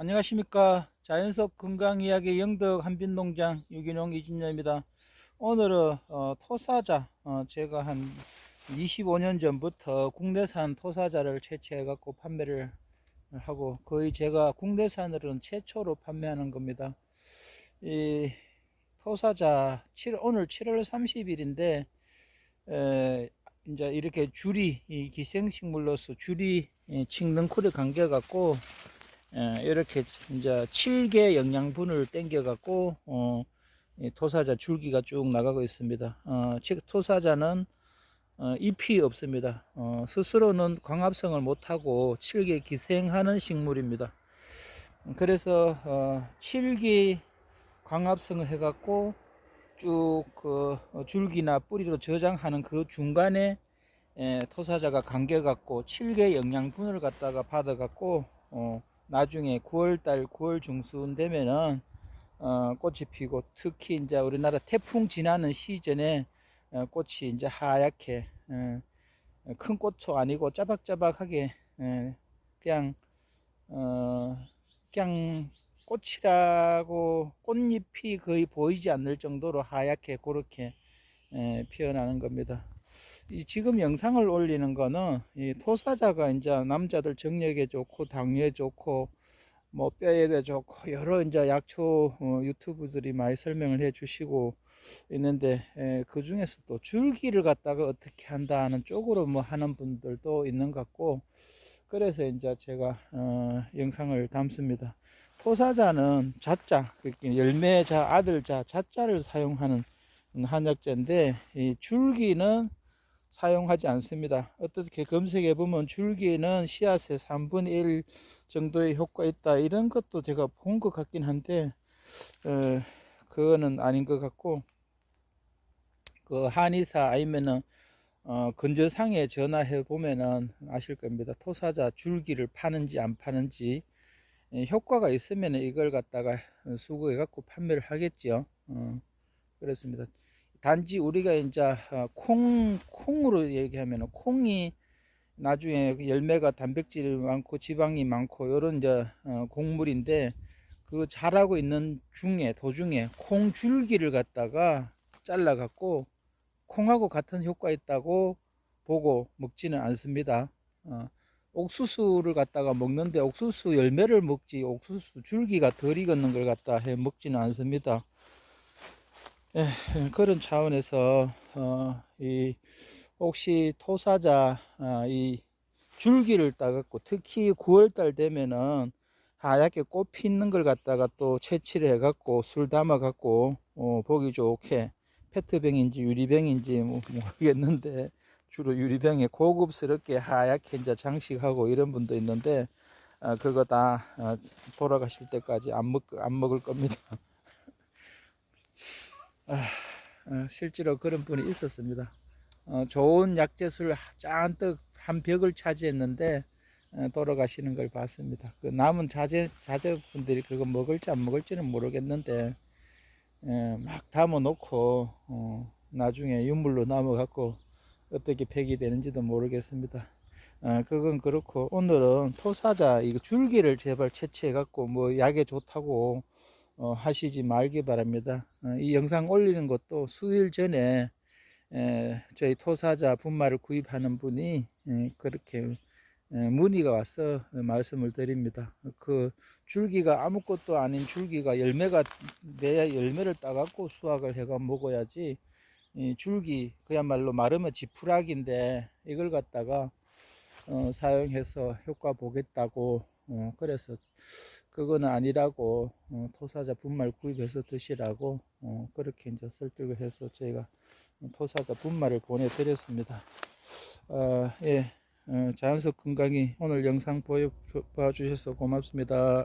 안녕하십니까. 자연석 건강이야기 영덕 한빈농장 유기농 이진녀입니다. 오늘은 어, 토사자 어, 제가 한 25년 전부터 국내산 토사자를 채취해 갖고 판매를 하고 거의 제가 국내산으로는 최초로 판매하는 겁니다. 이 토사자 7, 오늘 7월 30일인데 에, 이제 이렇게 줄이 이 기생식물로서 줄이 이 칡능쿨에 감겨 갖고 예, 이렇게 이제 7개 영양분을 땡겨 갖고 어, 이 토사자 줄기가 쭉 나가고 있습니다. 어, 즉 토사자는 어, 잎이 없습니다. 어, 스스로는 광합성을 못하고 7개 기생하는 식물입니다. 그래서 어, 7기 광합성을 해갖고 쭉 그 줄기나 뿌리로 저장하는 그 중간에 에, 토사자가 감겨갖고 7개 영양분을 갖다가 받아갖고 어, 나중에 9월달 9월 중순 되면은 어, 꽃이 피고 특히 이제 우리나라 태풍 지나는 시즌에 어, 꽃이 이제 하얗게 어, 큰 꽃도 아니고 짜박짜박하게 어, 그냥 어, 그냥 꽃이라고 꽃잎이 거의 보이지 않을 정도로 하얗게 그렇게 에, 피어나는 겁니다. 이 지금 영상을 올리는 거는 이 토사자가 이제 남자들 정력에 좋고 당뇨에 좋고 뭐 뼈에도 좋고 여러 이제 약초 어, 유튜브들이 많이 설명을 해 주시고 있는데 에, 그 중에서 또 줄기를 갖다가 어떻게 한다는 쪽으로 뭐 하는 분들도 있는 것 같고 그래서 이제 제가 어, 영상을 담습니다. 토사자는 자자, 그러니까 열매자, 아들자, 자자를 사용하는 한약재인데 이 줄기는 사용하지 않습니다. 어떻게 검색해 보면 줄기에는 씨앗의 3분의 1 정도의 효과 있다 이런 것도 제가 본 것 같긴 한데 어, 그거는 아닌 것 같고 그 한의사 아니면은 어, 근저상에 전화해 보면은 아실 겁니다. 토사자 줄기를 파는지 안 파는지 예, 효과가 있으면 이걸 갖다가 수거해 갖고 판매를 하겠죠. 어, 그렇습니다. 단지 우리가 이제 어, 콩 콩으로 얘기하면 콩이 나중에 그 열매가 단백질이 많고 지방이 많고 이런 이제 어, 곡물인데 그 자라고 있는 중에 도중에 콩 줄기를 갖다가 잘라 갖고 콩하고 같은 효과 있다고 보고 먹지는 않습니다. 어, 옥수수를 갖다가 먹는데 옥수수 열매를 먹지 옥수수 줄기가 덜 익었는 걸 갖다 해 먹지는 않습니다. 예, 그런 차원에서 어, 이 혹시 토사자 아, 이 줄기를 따갖고 특히 9월달 되면은 하얗게 꽃 피는 걸 갖다가 또 채취를 해갖고 술 담아갖고 어, 보기 좋게 페트병인지 유리병인지 뭐 모르겠는데 주로 유리병에 고급스럽게 하얗게 이제 장식하고 이런 분도 있는데 어, 그거 다 어, 돌아가실 때까지 안 먹 안 먹을 겁니다. 아, 어, 실제로 그런 분이 있었습니다. 어, 좋은 약재술 잔뜩 한 벽을 차지했는데 어, 돌아가시는 걸 봤습니다. 그 남은 자제 자제분들이 그거 먹을지 안 먹을지는 모르겠는데 에, 막 담아 놓고 어, 나중에 유물로 남아 갖고 어떻게 폐기되는지도 모르겠습니다. 어, 그건 그렇고 오늘은 토사자 이거 줄기를 제발 채취해 갖고 뭐 약에 좋다고 어, 하시지 말기 바랍니다. 어, 이 영상 올리는 것도 수일 전에 에, 저희 토사자 분말을 구입하는 분이 에, 그렇게 에, 문의가 와서 말씀을 드립니다. 그 줄기가 아무것도 아닌 줄기가 열매가 내야 열매를 따갖고 수확을 해가 먹어야지 이 줄기 그야말로 마르면 지푸라기인데 이걸 갖다가 어, 사용해서 효과 보겠다고 어, 그래서 그거는 아니라고 어, 토사자 분말 구입해서 드시라고 어, 그렇게 이제 설득을 해서 저희가 토사자 분말을 보내드렸습니다. 어, 예, 어, 자연석 건강이 오늘 영상 보여 봐주셔서 고맙습니다.